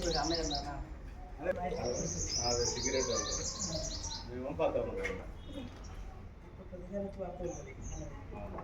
ఆ. అదే సిగరెట్ అయితే. మేము పద్దాము కదా. అవునా.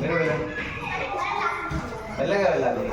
మెరుగు వెళ్ళండి. మెల్లగా వెళ్ళాలి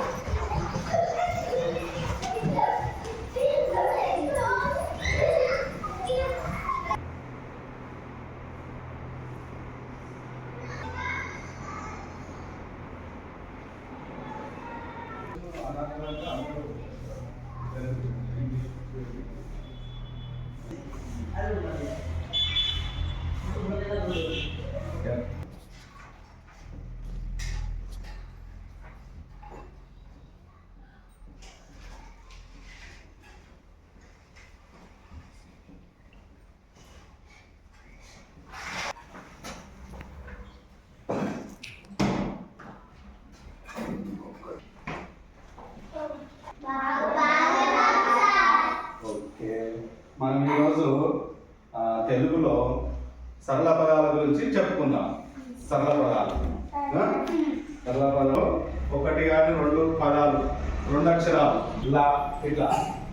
గురించి చెప్పుకుందాం. సరళ పదాలు? సరళ పదాలు ఒకటి కానీ రెండు పదాలు. రెండు అక్షరాలు. ఇలా ఇట్లా.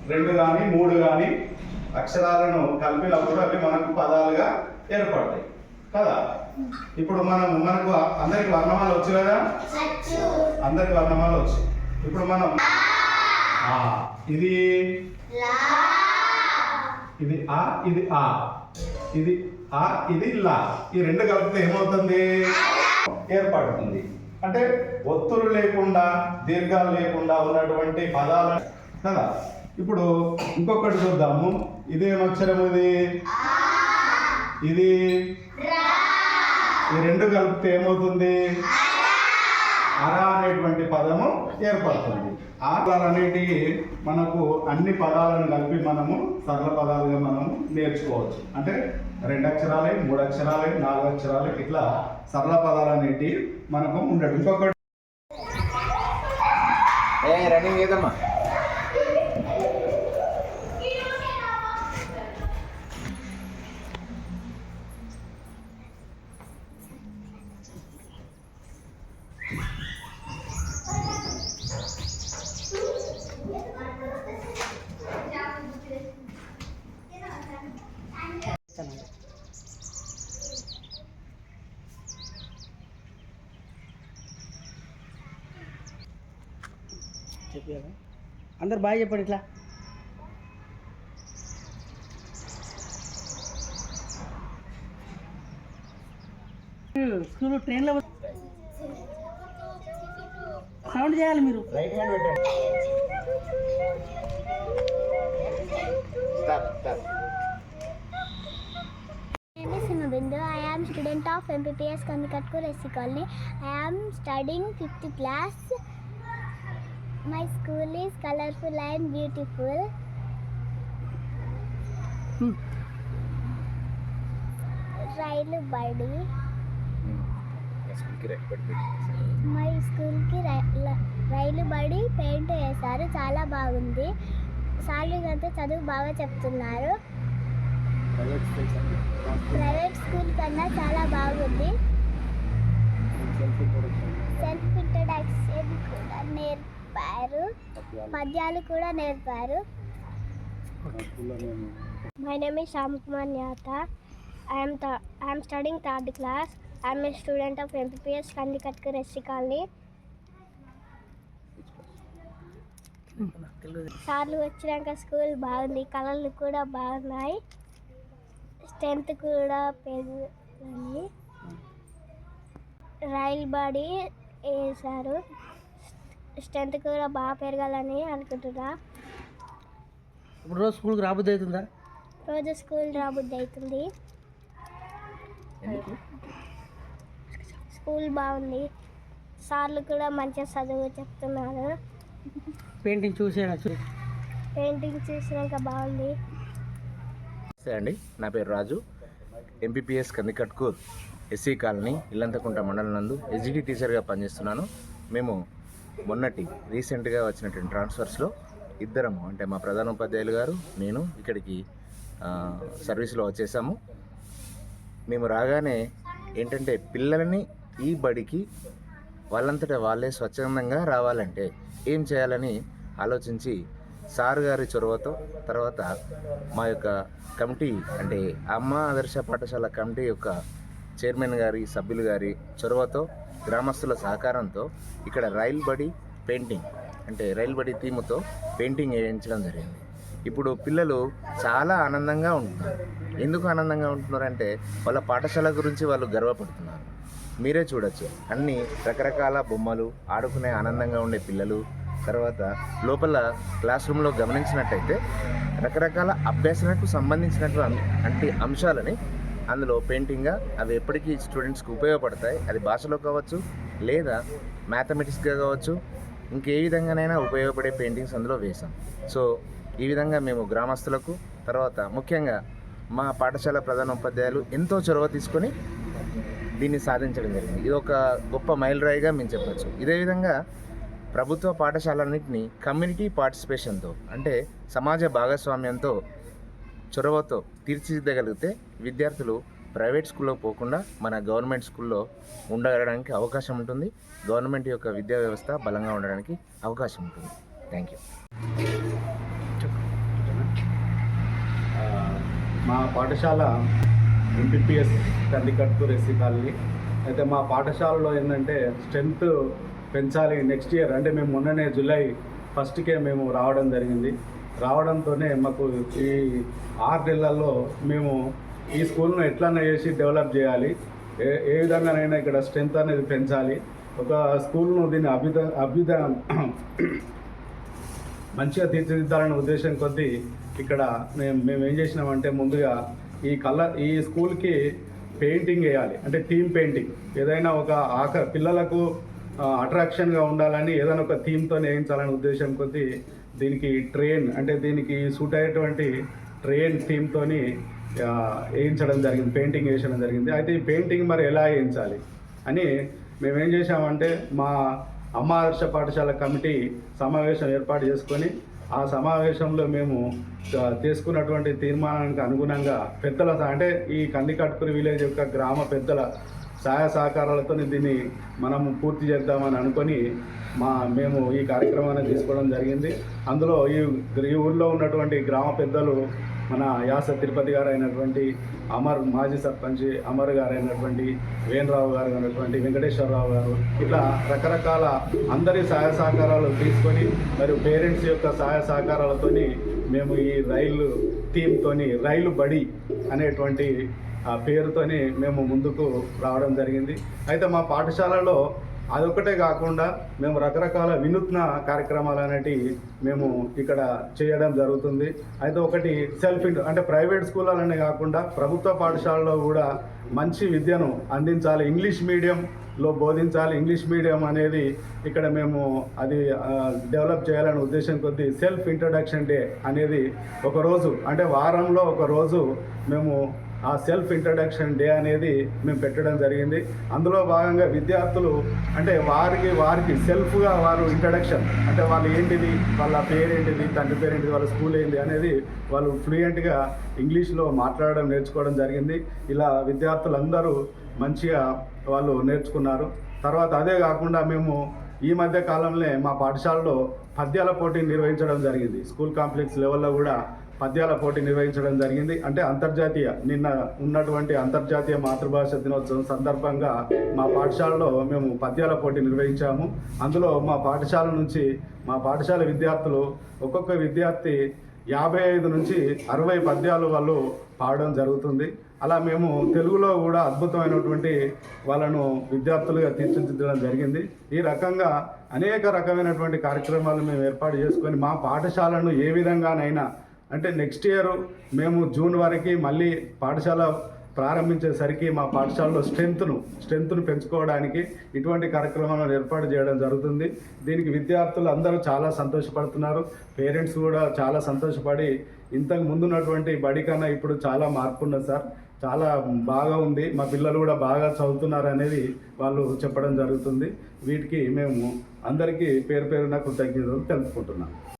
రెండు కానీ మూడు కానీ అక్షరాలను కలిపినప్పుడు అవి మనకు పదాలుగా ఏర్పడతాయి. కదా? ఇప్పుడు మనం మనకు అందరికి వర్ణమాలు వచ్చు కదా? అందరికి వర్ణమాలు వచ్చు. ఇప్పుడు మనం ఆ, ఇది? ఇది ఆ ఇది ఆ. ఇది ఆ ఇది లా ఈ రెండు కలిపితే ఏమవుతుంది? ఏర్పడుతుంది. అంటే ఒత్తులు లేకుండా దీర్ఘాలు లేకుండా ఉన్నటువంటి పదాలు కదా? ఇప్పుడు ఇంకొకటి చూద్దాము. ఇదేం అక్షరం ఇది? ఇది? ఈ రెండు కలిపితే ఏమవుతుంది? అర అనేటువంటి పదము ఏర్పడుతుంది. ఆ అనేటివి మనకు అన్ని పదాలను కలిపి మనము సరళ పదాలుగా మనము నేర్చుకోవచ్చు. అంటే రెండు అక్షరాలే మూడు అక్షరాలే నాలుగు అక్షరాలే ఇట్లా సరళ పదాలు అనేటివి మనకు ఉండడు. ఇంకొకటి ఏ రన్నింగ్ ఏదమ్మా? అందరు బాగా చెప్పండి ఇట్లా స్కూల్ ట్రైన్లో సౌండ్ చేయాలి మీరు రైట్ హ్యాండ్ పెట్టండి stop stop Bindu. I am student of MPPS Kandikatkur SC Colony. I am studying 5th class. My school is colorful and beautiful. రైలు బడి మా స్కూల్కి రై- రైలు బడి పెయింట్ వేశారు. చాలా బాగుంది. సార్లు అంతా చదువు బాగా చెప్తున్నారు. ప్రైవేట్ స్కూల్ కన్నా చాలా బాగుంది. సెల్ఫ్ ఇంట్రడక్షన్ కూడా నేర్పారు. పద్యాలు. కూడా నేర్పారు. My name is Shyam Kumar Nyatha I'm I'm studying third class I'm a student of MPPS Kandikatkur SC colony సార్లు వచ్చినాక స్కూల్ బాగుంది కలర్లు కూడా బాగున్నాయి. స్ట్రెంత్ కూడా పెరిగింది. రైల్ బాడీ వేశారు. స్ట్రెంత్ కూడా బాగా పెరగాలని అనుకుంటున్నా. ఇప్పుడు రోజు స్కూల్కి రాబుద్ది అవుతుందా? రోజు స్కూల్ రాబుద్ది అవుతుంది. స్కూల్ బాగుంది. సార్లు కూడా మంచిగా చదువు చెప్తున్నారు. పెయింటింగ్ చూసేనా పెయింటింగ్ చూసినాక బాగుంది. నమస్తే అండి. నా పేరు Raju. MPPS Kandikatkur SC colony Illanthakunta మండలం నందు ఎస్జిటి టీచర్గా పనిచేస్తున్నాను. మేము మొన్నటి రీసెంట్గా వచ్చినటువంటి ట్రాన్స్ఫర్స్లో ఇద్దరము అంటే మా ప్రధానోపాధ్యాయులు గారు నేను ఇక్కడికి సర్వీస్లో వచ్చేసాము. మేము రాగానే ఏంటంటే పిల్లలని ఈ బడికి వాళ్ళంతటా వాళ్ళే స్వచ్ఛందంగా రావాలంటే ఏం చేయాలని ఆలోచించి సార్ గారి చొరవతో తర్వాత మా యొక్క కమిటీ అంటే అమ్మ ఆదర్శ పాఠశాల కమిటీ యొక్క చైర్మన్ గారి సభ్యులు గారి చొరవతో గ్రామస్తుల సహకారంతో ఇక్కడ రైల్ బడి పెయింటింగ్ అంటే రైల్ బడి థీమ్తో పెయింటింగ్ వేయించడం జరిగింది. ఇప్పుడు పిల్లలు చాలా ఆనందంగా ఉంటున్నారు. ఎందుకు ఆనందంగా ఉంటున్నారంటే వాళ్ళ పాఠశాల గురించి వాళ్ళు గర్వపడుతున్నారు. మీరే చూడొచ్చు. అన్ని రకరకాల బొమ్మలు ఆడుకునే ఆనందంగా ఉండే పిల్లలు తర్వాత లోపల క్లాస్ రూమ్లో గమనించినట్టయితే రకరకాల అభ్యాసనకు సంబంధించినటువంటి అంటే అంశాలని అందులో పెయింటింగ్గా అవి ఎప్పటికీ స్టూడెంట్స్కి ఉపయోగపడతాయి. అది భాషలో కావచ్చు లేదా మ్యాథమెటిక్స్గా కావచ్చు ఇంకే విధంగానైనా ఉపయోగపడే పెయింటింగ్స్ అందులో వేసాం సో ఈ విధంగా మేము గ్రామస్తులకు తర్వాత ముఖ్యంగా మా పాఠశాల ప్రధాన ఉపాధ్యాయులు ఎంతో చొరవ తీసుకొని దీన్ని సాధించడం జరిగింది. ఇది ఒక గొప్ప మైలురాయిగా మేము చెప్పచ్చు. ఇదే విధంగా ప్రభుత్వ పాఠశాలన్నింటినీ కమ్యూనిటీ పార్టిసిపేషన్తో అంటే సమాజ భాగస్వామ్యంతో చొరవతో తీర్చిదిద్దగలిగితే విద్యార్థులు ప్రైవేట్ స్కూల్లో పోకుండా మన గవర్నమెంట్ స్కూల్లో ఉండగలడానికి అవకాశం ఉంటుంది. గవర్నమెంట్ యొక్క విద్యా వ్యవస్థ బలంగా ఉండడానికి అవకాశం ఉంటుంది. Thank you. మా పాఠశాల ఎంపీపీఎస్ కందికట్పూర్ ఎస్సీ కాలనీ. అయితే మా పాఠశాలలో ఏంటంటే స్ట్రెంత్ పెంచాలి నెక్స్ట్ ఇయర్. అంటే మేము మొన్ననే జూలై ఫస్ట్కే మేము రావడం జరిగింది. రావడంతోనే మాకు ఈ ఆరు నెలల్లో మేము ఈ స్కూల్ను ఎట్లన్నా చేసి డెవలప్ చేయాలి. ఏ ఏ విధంగానైనా ఇక్కడ స్ట్రెంత్ అనేది పెంచాలి. ఒక స్కూల్ను దీన్ని అభ్యుద అభ్యుద మంచిగా తీర్చిదిద్దాలనే ఉద్దేశం కొద్దీ ఇక్కడ మేము మేము ఏం చేసినామంటే ముందుగా ఈ కలర్ ఈ స్కూల్కి పెయింటింగ్ వేయాలి. అంటే థీమ్ పెయింటింగ్. ఏదైనా ఒక ఆక పిల్లలకు అట్రాక్షన్గా ఉండాలని ఏదైనా ఒక థీమ్తో వేయించాలనే ఉద్దేశం కొద్దీ దీనికి ట్రైన్ అంటే దీనికి సూట్ అయ్యేటువంటి ట్రైన్ థీమ్తోని వేయించడం జరిగింది పెయింటింగ్ వేయించడం జరిగింది. అయితే ఈ పెయింటింగ్ మరి ఎలా వేయించాలి అని మేము ఏం చేశామంటే మా అమ్మ ఆదర్శ పాఠశాల కమిటీ సమావేశం ఏర్పాటు చేసుకొని ఆ సమావేశంలో మేము తీసుకున్నటువంటి తీర్మానానికి అనుగుణంగా పెద్దల అంటే ఈ కందికట్కూరి విలేజ్ యొక్క గ్రామ పెద్దల సహాయ సహకారాలతో దీన్ని మనం పూర్తి చేద్దామని అనుకొని మా మేము ఈ కార్యక్రమాన్ని తీసుకోవడం జరిగింది. అందులో ఈ ఈ ఊళ్ళో ఉన్నటువంటి గ్రామ పెద్దలు మన యాస తిరుపతి గారు అయినటువంటి అమర్ మాజీ సర్పంచ్ అమర్ గారు అయినటువంటి వేణరావు గారు అయినటువంటి వెంకటేశ్వరరావు గారు ఇట్లా రకరకాల అందరి సహాయ సహకారాలు తీసుకొని మరియు పేరెంట్స్ యొక్క సహాయ సహకారాలతోని మేము ఈ రైలు థీమ్తోని రైలు బడి అనేటువంటి పేరుతోని మేము ముందుకు రావడం జరిగింది. అయితే మా పాఠశాలలో అదొక్కటే కాకుండా మేము రకరకాల వినూత్న కార్యక్రమాలు అనేటివి మేము ఇక్కడ చేయడం జరుగుతుంది. అయితే ఒకటి సెల్ఫ్ ఇండ్ అంటే ప్రైవేట్ స్కూళ్ళనే కాకుండా ప్రభుత్వ పాఠశాలలో కూడా మంచి విద్యను అందించాలి. ఇంగ్లీష్ మీడియంలో బోధించాలి. ఇంగ్లీష్ మీడియం అనేది ఇక్కడ మేము అది డెవలప్ చేయాలనే ఉద్దేశం కొద్దీ సెల్ఫ్ ఇంట్రడక్షన్ డే అనేది ఒక రోజు అంటే వారంలో ఒక రోజు మేము ఆ సెల్ఫ్ ఇంట్రడక్షన్ డే అనేది మేము పెట్టడం జరిగింది. అందులో భాగంగా విద్యార్థులు అంటే వారికి వారికి సెల్ఫ్గా వారు ఇంట్రడక్షన్ అంటే వాళ్ళు ఏంటిది వాళ్ళ పేరేంటిది తండ్రి పేరేంటిది వాళ్ళ స్కూల్ ఏంటి అనేది వాళ్ళు ఫ్లూయెంట్గా ఇంగ్లీష్లో మాట్లాడడం నేర్చుకోవడం జరిగింది. ఇలా విద్యార్థులందరూ మంచిగా వాళ్ళు నేర్చుకున్నారు. తర్వాత అదే కాకుండా మేము ఈ మధ్య కాలంలో మా పాఠశాలలో పద్యాల పోటీ నిర్వహించడం జరిగింది. స్కూల్ కాంప్లెక్స్ లెవెల్లో కూడా పద్యాల పోటీ నిర్వహించడం జరిగింది. అంటే అంతర్జాతీయ నిన్న ఉన్నటువంటి అంతర్జాతీయ మాతృభాష దినోత్సవం సందర్భంగా మా పాఠశాలలో మేము పద్యాల పోటీ నిర్వహించాము. అందులో మా పాఠశాల నుంచి మా పాఠశాల విద్యార్థులు ఒక్కొక్క విద్యార్థి యాభై ఐదు నుంచి అరవై పద్యాలు వాళ్ళు పాడడం జరుగుతుంది. అలా మేము తెలుగులో కూడా అద్భుతమైనటువంటి వాళ్ళను విద్యార్థులుగా తీర్చిదిద్దడం జరిగింది. ఈ రకంగా అనేక రకమైనటువంటి కార్యక్రమాలు మేము ఏర్పాటు చేసుకొని మా పాఠశాలను ఏ విధంగానైనా అంటే నెక్స్ట్ ఇయర్ మేము జూన్ వరకు మళ్ళీ పాఠశాల ప్రారంభించేసరికి మా పాఠశాలలో స్ట్రెంత్ను స్ట్రెంత్ను పెంచుకోవడానికి ఇటువంటి కార్యక్రమాలను ఏర్పాటు చేయడం జరుగుతుంది. దీనికి విద్యార్థులు అందరూ చాలా సంతోషపడుతున్నారు. పేరెంట్స్ కూడా చాలా సంతోషపడి ఇంతకు ముందున్నటువంటి బడి కన్నా ఇప్పుడు చాలా మార్పు ఉన్నది సార్. చాలా బాగా ఉంది. మా పిల్లలు కూడా బాగా చదువుతున్నారు అనేది వాళ్ళు చెప్పడం జరుగుతుంది. వీటికి మేము అందరికీ పేరు పేరున కృతజ్ఞతలు తెలుపుకుంటున్నాం.